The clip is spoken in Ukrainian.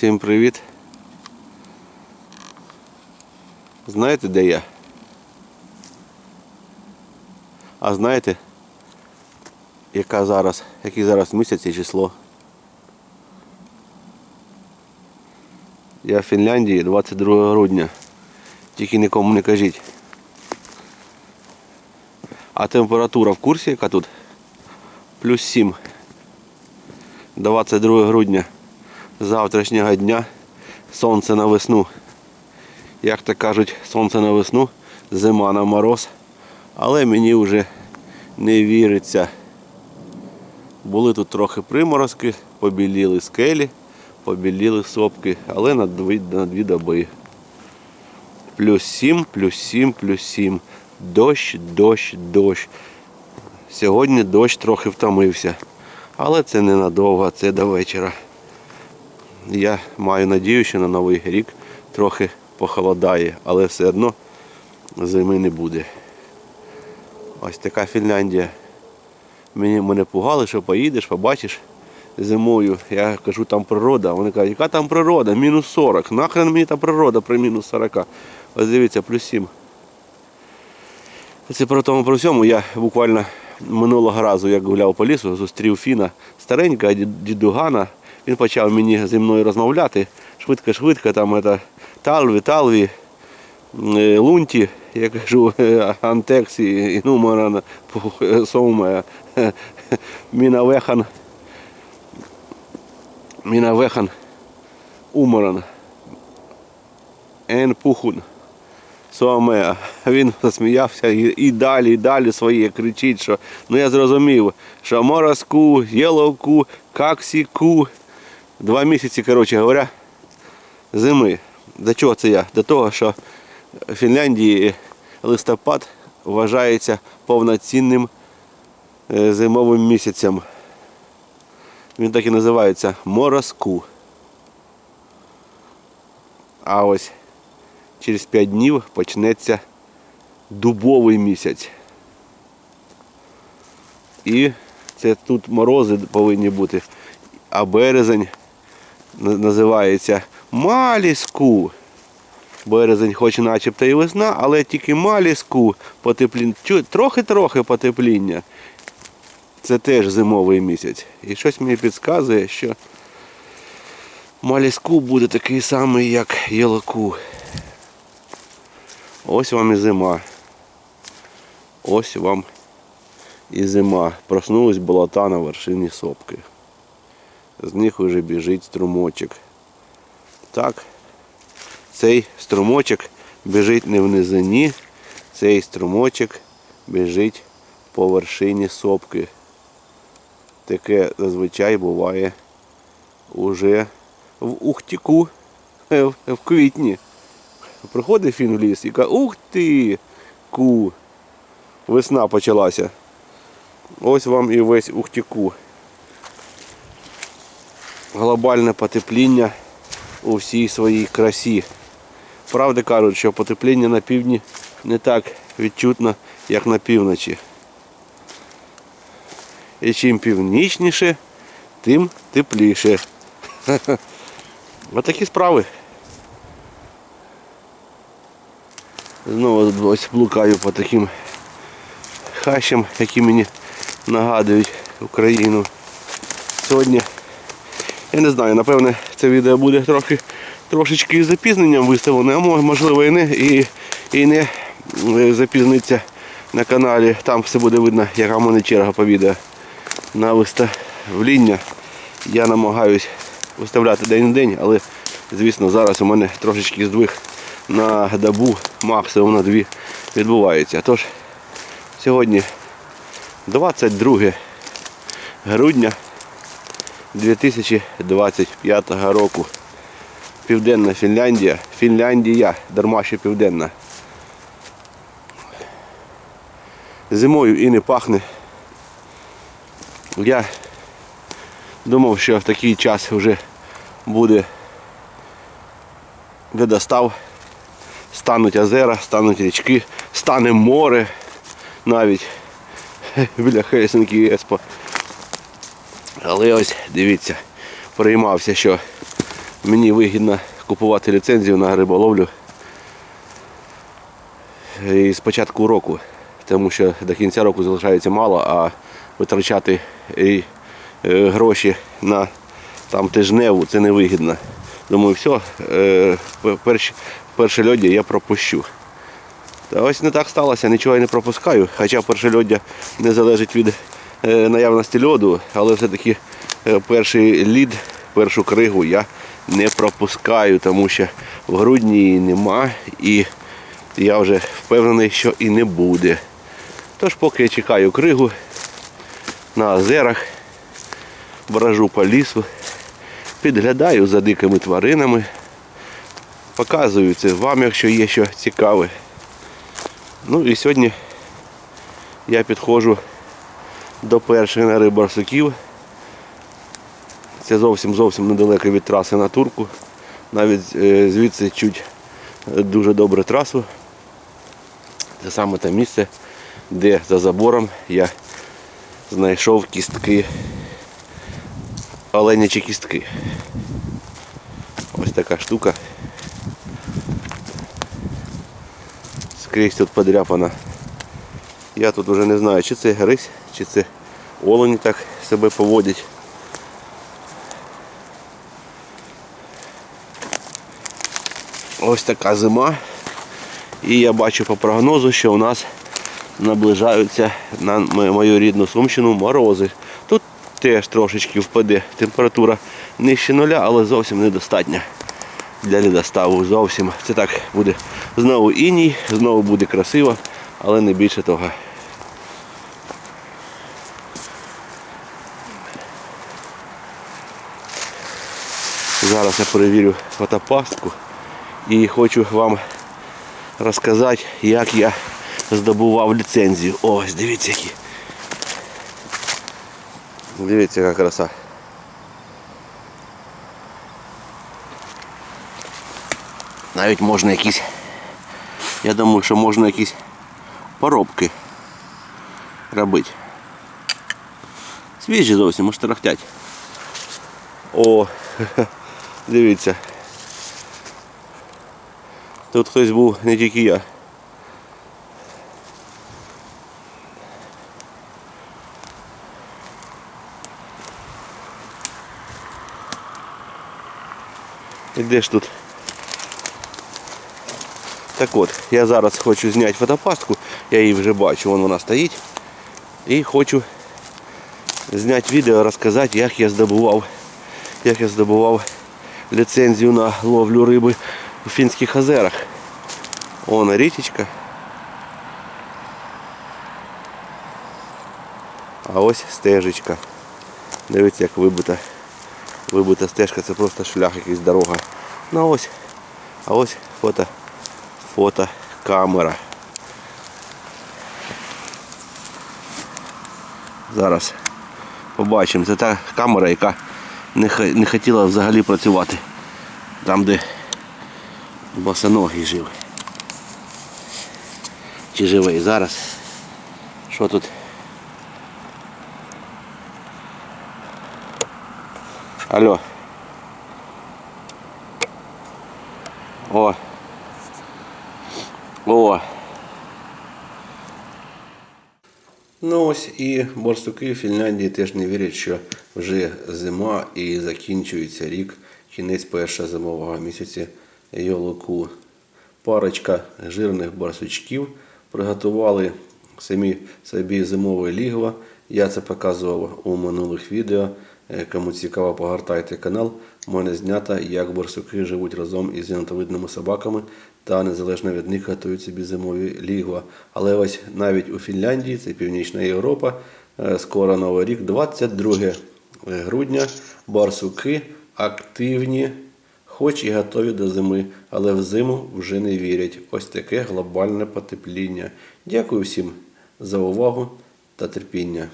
Всім привіт. Знаєте, де я? А знаєте, яка зараз, який зараз місяць і число? Я в Фінляндії 22 грудня. Тільки нікому не кажіть. А температура в курсі, яка тут? Плюс 7. 22 грудня завтрашнього дня сонце на весну. Як то кажуть, сонце на весну, зима на мороз. Але мені вже не віриться. Були тут трохи приморозки, побіліли скелі, побіліли сопки, але на дві, на дві доби. Плюс 7, плюс 7, плюс 7. Дощ, дощ, дощ. Сьогодні дощ трохи втомився. Але це ненадовго, це до вечора. Я маю надію, що на Новий рік трохи похолодає, але все одно зими не буде. Ось така Фінляндія. Мені мене пугали, що поїдеш, побачиш зимою. Я кажу, там природа. Вони кажуть, яка там природа? Мінус 40. Нахрен мені там природа при мінус 40. Ось дивіться, плюс 7. Це про тому про всьому. Я буквально минулого разу, як гуляв по лісу, зустрів Фіна старенька дід- дідугана. Він почав мені зі мною розмовляти. Швидко-швидко, там это, талві, талві, е, лунті, я кажу, е, антексі, нумеран соуме, мінавехан, мінавехан, уморан, ен пухун. Суаме. Він засміявся і, і далі, і далі своє кричить, що ну я зрозумів, що морозку, єловку, каксіку. Два місяці, коротше говоря, зими. До чого це я? До того, що в Фінляндії листопад вважається повноцінним е, зимовим місяцем. Він так і називається морозку. А ось через 5 днів почнеться дубовий місяць. І це тут морози повинні бути. А березень називається Маліску. Березень хоч начебто і весна, але тільки маліску потепління. Трохи-трохи потепління. Це теж зимовий місяць. І щось мені підказує, що маліску буде такий самий, як єлоку. Ось вам і зима. Ось вам і зима. Проснулась болота на вершині сопки. З них уже біжить струмочок. Так, цей струмочок біжить не в низині, цей струмочок біжить по вершині сопки. Таке зазвичай буває уже в Ухтіку в квітні. Приходить фін в ліс і каже, ух ти, ку. Весна почалася. Ось вам і весь Ухтіку. Глобальне потепління у всій своїй красі. Правда кажуть, що потепління на півдні не так відчутно, як на півночі. І чим північніше, тим тепліше. Отакі справи. Знову ось блукаю по таким хащам, які мені нагадують Україну. Сьогодні, я не знаю, напевне це відео буде трохи трошечки з запізненням виставлене, а можливо і не, і, і не е, запізниться на каналі. Там все буде видно, яка в мене черга по відео на виставління. Я намагаюсь виставляти день в день, але звісно зараз у мене трошечки здвиг на добу, максимум на дві відбувається. Тож сьогодні 22 грудня 2025 року. Південна Фінляндія. Фінляндія, дарма що південна. Зимою і не пахне. Я думав, що в такий час вже буде водостав, стануть озера, стануть річки, стане море навіть біля Хельсинки і Еспо. Але ось дивіться, переймався, що мені вигідно купувати ліцензію на риболовлю і з початку року, тому що до кінця року залишається мало, а витрачати і, е, гроші на там тижневу це невигідно. Думаю, все, е, перші, перше льоді я пропущу. Та ось не так сталося, нічого я не пропускаю. Хоча першольоддя не залежить від наявності льоду, але все-таки е, перший лід, першу кригу я не пропускаю, тому що в грудні її нема і я вже впевнений, що і не буде. Тож поки я чекаю кригу на озерах, брожу по лісу, підглядаю за дикими тваринами, показую це вам, якщо є що цікаве. Ну і сьогодні я підходжу до першої нори барсуків. Це зовсім зовсім недалеко від траси на турку. Навіть е, звідси чуть е, дуже добре трасу. Це саме те місце, де за забором я знайшов кістки, оленячі кістки. Ось така штука. Скрізь тут подряпана. Я тут вже не знаю, чи це грись, чи це олені так себе поводять. Ось така зима. І я бачу по прогнозу, що у нас наближаються на мою рідну Сумщину морози. Тут теж трошечки впаде температура нижче нуля, але зовсім недостатня для лідоставу. Зовсім. Це так буде знову іній, знову буде красиво, але не більше того. Зараз я перевірю фотопастку і хочу вам розказати, як я здобував ліцензію. Ось, дивіться які. Дивіться, яка краса. Навіть можна якісь. Я думаю, що можна якісь поробки робити. Свіжі зовсім, може тарахтять. О, дивіться. Тут хтось був не тільки я. І де ж тут? Так от, я зараз хочу зняти фотопастку, я її вже бачу, вон вона стоїть. І хочу зняти відео, розказати, як я здобував, як я здобував ліцензію на ловлю риби у Фінських озерах. Вон річечка. А ось стежечка. Дивіться, як вибита. Вибита стежка, це просто шлях, якийсь дорога. Ну ось. А ось фото. Фотокамера. Зараз побачимо. Це та камера, яка не, хотіла взагалі працювати. Там, де босоногий жив. Чи живий зараз? Що тут? Алло. О. О. Ну ось і борсуки в Фінляндії теж не вірять, що вже зима і закінчується рік, кінець першого зимового місяця йолоку. Парочка жирних барсучків приготували самі собі зимове лігво. Я це показував у минулих відео. Е, Кому цікаво, погортайте канал. У мене знято, як барсуки живуть разом із єнотовидними собаками та незалежно від них готують собі лігва. Але ось навіть у Фінляндії, це Північна Європа, е, скоро Новий рік, 22 грудня, барсуки активні, хоч і готові до зими, але в зиму вже не вірять. Ось таке глобальне потепління. Дякую всім за увагу та терпіння.